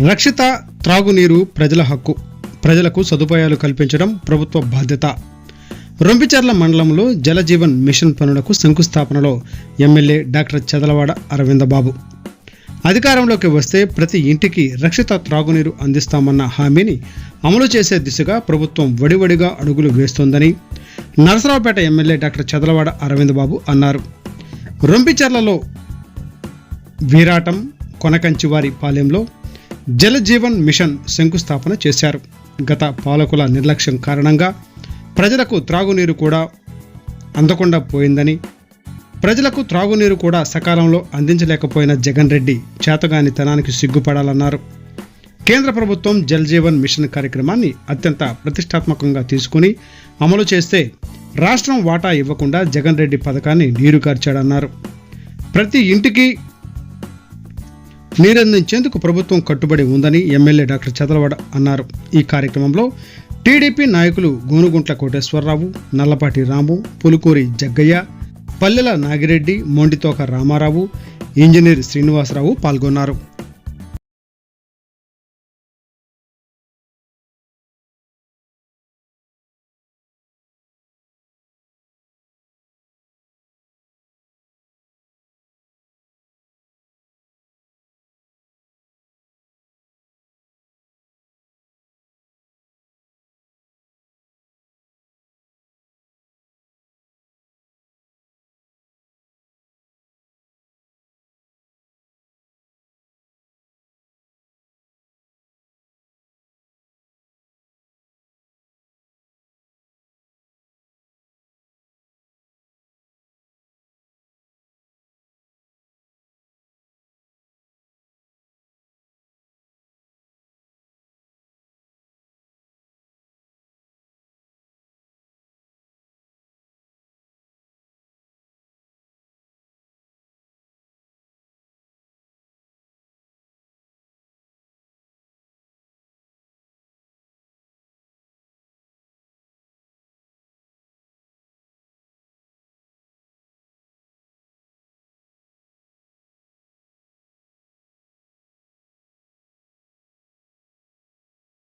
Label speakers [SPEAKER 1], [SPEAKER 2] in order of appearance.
[SPEAKER 1] రక్షిత త్రాగునీరు ప్రజల హక్కు ప్రజలకు సదుపాయాలు కల్పించడం ప్రభుత్వ బాధ్యత. రొంపిచర్ల మండలంలో జలజీవన్ మిషన్ పనులకు శంకుస్థాపనలో ఎమ్మెల్యే డాక్టర్ చదలవాడ అరవిందబాబు. అధికారంలోకి వస్తే ప్రతి ఇంటికి రక్షిత త్రాగునీరు అందిస్తామన్న హామీని అమలు చేసే దిశగా ప్రభుత్వం వడివడిగా అడుగులు వేస్తోందని నరసరావుపేట ఎమ్మెల్యే డాక్టర్ చదలవాడ అరవిందబాబు అన్నారు. రొంపిచర్లలో వీరాటం కొనకంచివారి పాలెంలో జలజీవన్ మిషన్ శంకుస్థాపన చేశారు. గత పాలకుల నిర్లక్ష్యం కారణంగా ప్రజలకు త్రాగునీరు కూడా అందకుండా పోయిందని ప్రజలకు త్రాగునీరు కూడా సకాలంలో అందించలేకపోయిన జగన్ రెడ్డి చేతగానితనానికి సిగ్గుపడాలన్నారు. కేంద్ర ప్రభుత్వం జల్ జీవన్ మిషన్ కార్యక్రమాన్ని అత్యంత ప్రతిష్టాత్మకంగా తీసుకుని అమలు చేస్తే రాష్ట్రం వాటా ఇవ్వకుండా జగన్ రెడ్డి పథకాన్ని నీరుగార్చాడన్నారు ప్రతి ఇంటికి నీరందించేందుకు ప్రభుత్వం కట్టుబడి ఉందని ఎమ్మెల్యే డాక్టర్ చదలవాడ అన్నారు. ఈ కార్యక్రమంలో టీడీపీ నాయకులు గోనుగుంట్ల కోటేశ్వరరావు నల్లపాటి రాము పులుకూరి జగ్గయ్య పల్లెల నాగిరెడ్డి మొండితోక రామారావు ఇంజనీర్ శ్రీనివాసరావు పాల్గొన్నారు.